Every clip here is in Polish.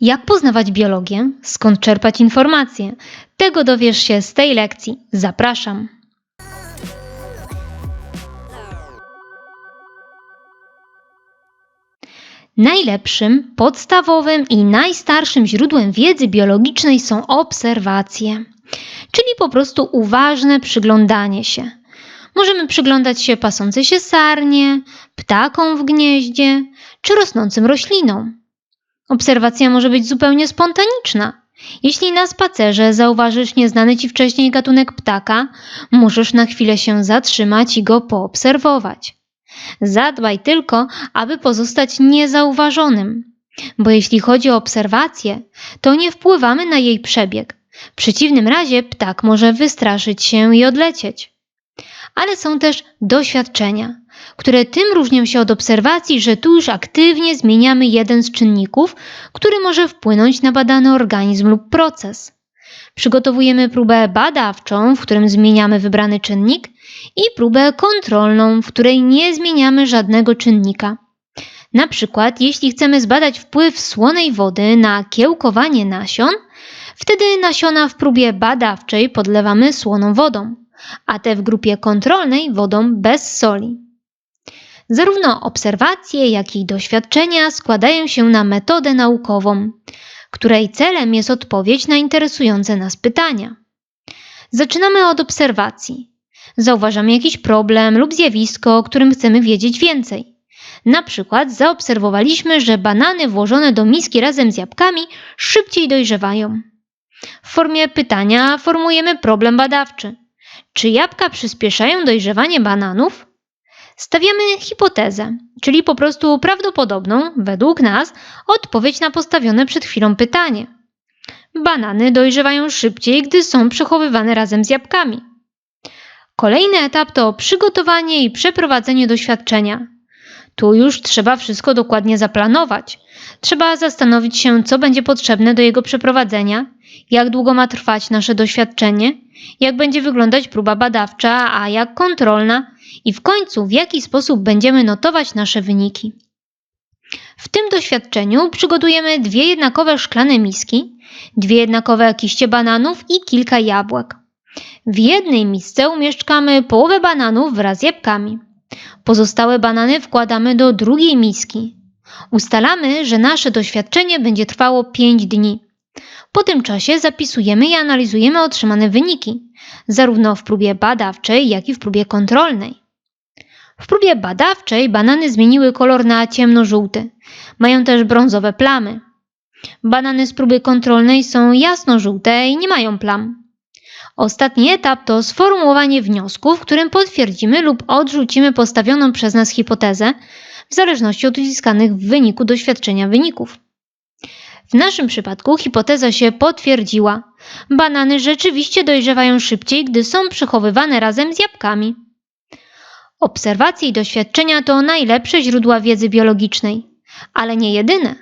Jak poznawać biologię? Skąd czerpać informacje? Tego dowiesz się z tej lekcji. Zapraszam. Najlepszym, podstawowym i najstarszym źródłem wiedzy biologicznej są obserwacje, czyli po prostu uważne przyglądanie się. Możemy przyglądać się pasącej się sarnie, ptakom w gnieździe czy rosnącym roślinom. Obserwacja może być zupełnie spontaniczna. Jeśli na spacerze zauważysz nieznany ci wcześniej gatunek ptaka, możesz na chwilę się zatrzymać i go poobserwować. Zadbaj tylko, aby pozostać niezauważonym, bo jeśli chodzi o obserwację, to nie wpływamy na jej przebieg. W przeciwnym razie ptak może wystraszyć się i odlecieć. Ale są też doświadczenia, które tym różnią się od obserwacji, że tu już aktywnie zmieniamy jeden z czynników, który może wpłynąć na badany organizm lub proces. Przygotowujemy próbę badawczą, w którym zmieniamy wybrany czynnik, i próbę kontrolną, w której nie zmieniamy żadnego czynnika. Na przykład, jeśli chcemy zbadać wpływ słonej wody na kiełkowanie nasion, wtedy nasiona w próbie badawczej podlewamy słoną wodą, a te w grupie kontrolnej wodą bez soli. Zarówno obserwacje, jak i doświadczenia składają się na metodę naukową, której celem jest odpowiedź na interesujące nas pytania. Zaczynamy od obserwacji. Zauważamy jakiś problem lub zjawisko, o którym chcemy wiedzieć więcej. Na przykład zaobserwowaliśmy, że banany włożone do miski razem z jabłkami szybciej dojrzewają. W formie pytania formujemy problem badawczy. Czy jabłka przyspieszają dojrzewanie bananów? Stawiamy hipotezę, czyli po prostu prawdopodobną, według nas, odpowiedź na postawione przed chwilą pytanie. Banany dojrzewają szybciej, gdy są przechowywane razem z jabłkami. Kolejny etap to przygotowanie i przeprowadzenie doświadczenia. Tu już trzeba wszystko dokładnie zaplanować. Trzeba zastanowić się, co będzie potrzebne do jego przeprowadzenia, jak długo ma trwać nasze doświadczenie, jak będzie wyglądać próba badawcza, a jak kontrolna i w końcu w jaki sposób będziemy notować nasze wyniki. W tym doświadczeniu przygotujemy dwie jednakowe szklane miski, dwie jednakowe kiście bananów i kilka jabłek. W jednej misce umieszczamy połowę bananów wraz z jabłkami. Pozostałe banany wkładamy do drugiej miski. Ustalamy, że nasze doświadczenie będzie trwało 5 dni. Po tym czasie zapisujemy i analizujemy otrzymane wyniki, zarówno w próbie badawczej, jak i w próbie kontrolnej. W próbie badawczej banany zmieniły kolor na ciemnożółty. Mają też brązowe plamy. Banany z próby kontrolnej są jasnożółte i nie mają plam. Ostatni etap to sformułowanie wniosku, w którym potwierdzimy lub odrzucimy postawioną przez nas hipotezę, w zależności od uzyskanych w wyniku doświadczenia wyników. W naszym przypadku hipoteza się potwierdziła. Banany rzeczywiście dojrzewają szybciej, gdy są przechowywane razem z jabłkami. Obserwacje i doświadczenia to najlepsze źródła wiedzy biologicznej, ale nie jedyne.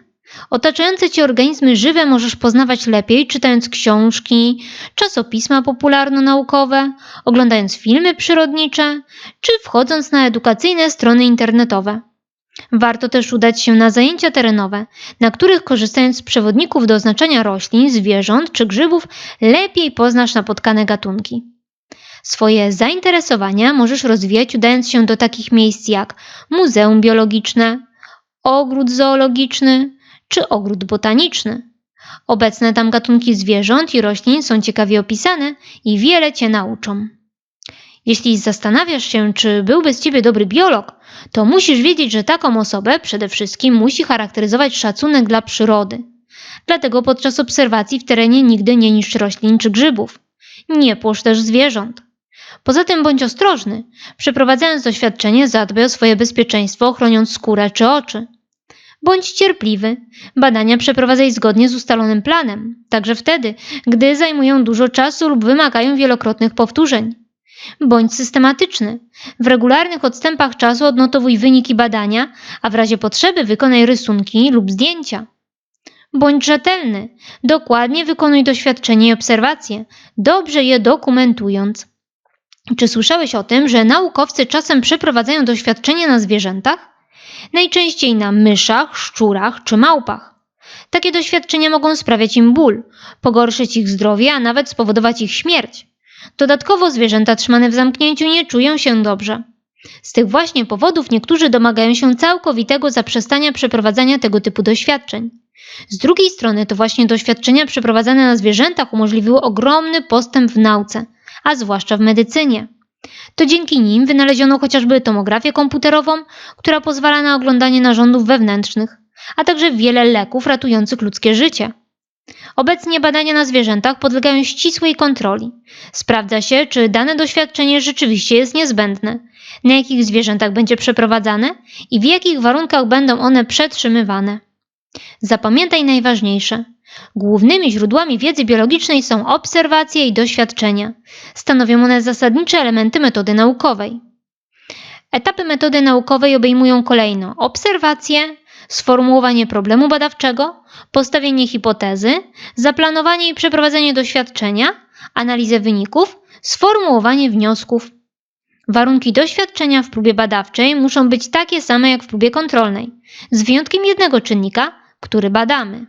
Otaczające cię organizmy żywe możesz poznawać lepiej, czytając książki, czasopisma popularno-naukowe, oglądając filmy przyrodnicze, czy wchodząc na edukacyjne strony internetowe. Warto też udać się na zajęcia terenowe, na których korzystając z przewodników do oznaczania roślin, zwierząt czy grzybów, lepiej poznasz napotkane gatunki. Swoje zainteresowania możesz rozwijać udając się do takich miejsc jak Muzeum Biologiczne, Ogród Zoologiczny czy Ogród Botaniczny. Obecne tam gatunki zwierząt i roślin są ciekawie opisane i wiele Cię nauczą. Jeśli zastanawiasz się, czy byłby z Ciebie dobry biolog, to musisz wiedzieć, że taką osobę przede wszystkim musi charakteryzować szacunek dla przyrody. Dlatego podczas obserwacji w terenie nigdy nie niszcz roślin czy grzybów. Nie płosz też zwierząt. Poza tym bądź ostrożny. Przeprowadzając doświadczenie, zadbaj o swoje bezpieczeństwo, chroniąc skórę czy oczy. Bądź cierpliwy. Badania przeprowadzaj zgodnie z ustalonym planem, także wtedy, gdy zajmują dużo czasu lub wymagają wielokrotnych powtórzeń. Bądź systematyczny. W regularnych odstępach czasu odnotowuj wyniki badania, a w razie potrzeby wykonaj rysunki lub zdjęcia. Bądź rzetelny. Dokładnie wykonuj doświadczenie i obserwacje, dobrze je dokumentując. Czy słyszałeś o tym, że naukowcy czasem przeprowadzają doświadczenia na zwierzętach? Najczęściej na myszach, szczurach czy małpach. Takie doświadczenia mogą sprawiać im ból, pogorszyć ich zdrowie, a nawet spowodować ich śmierć. Dodatkowo zwierzęta trzymane w zamknięciu nie czują się dobrze. Z tych właśnie powodów niektórzy domagają się całkowitego zaprzestania przeprowadzania tego typu doświadczeń. Z drugiej strony to właśnie doświadczenia przeprowadzane na zwierzętach umożliwiły ogromny postęp w nauce, a zwłaszcza w medycynie. To dzięki nim wynaleziono chociażby tomografię komputerową, która pozwala na oglądanie narządów wewnętrznych, a także wiele leków ratujących ludzkie życie. Obecnie badania na zwierzętach podlegają ścisłej kontroli. Sprawdza się, czy dane doświadczenie rzeczywiście jest niezbędne, na jakich zwierzętach będzie przeprowadzane i w jakich warunkach będą one przetrzymywane. Zapamiętaj najważniejsze. Głównymi źródłami wiedzy biologicznej są obserwacje i doświadczenia. Stanowią one zasadnicze elementy metody naukowej. Etapy metody naukowej obejmują kolejno obserwacje, sformułowanie problemu badawczego, postawienie hipotezy, zaplanowanie i przeprowadzenie doświadczenia, analizę wyników, sformułowanie wniosków. Warunki doświadczenia w próbie badawczej muszą być takie same jak w próbie kontrolnej, z wyjątkiem jednego czynnika, który badamy.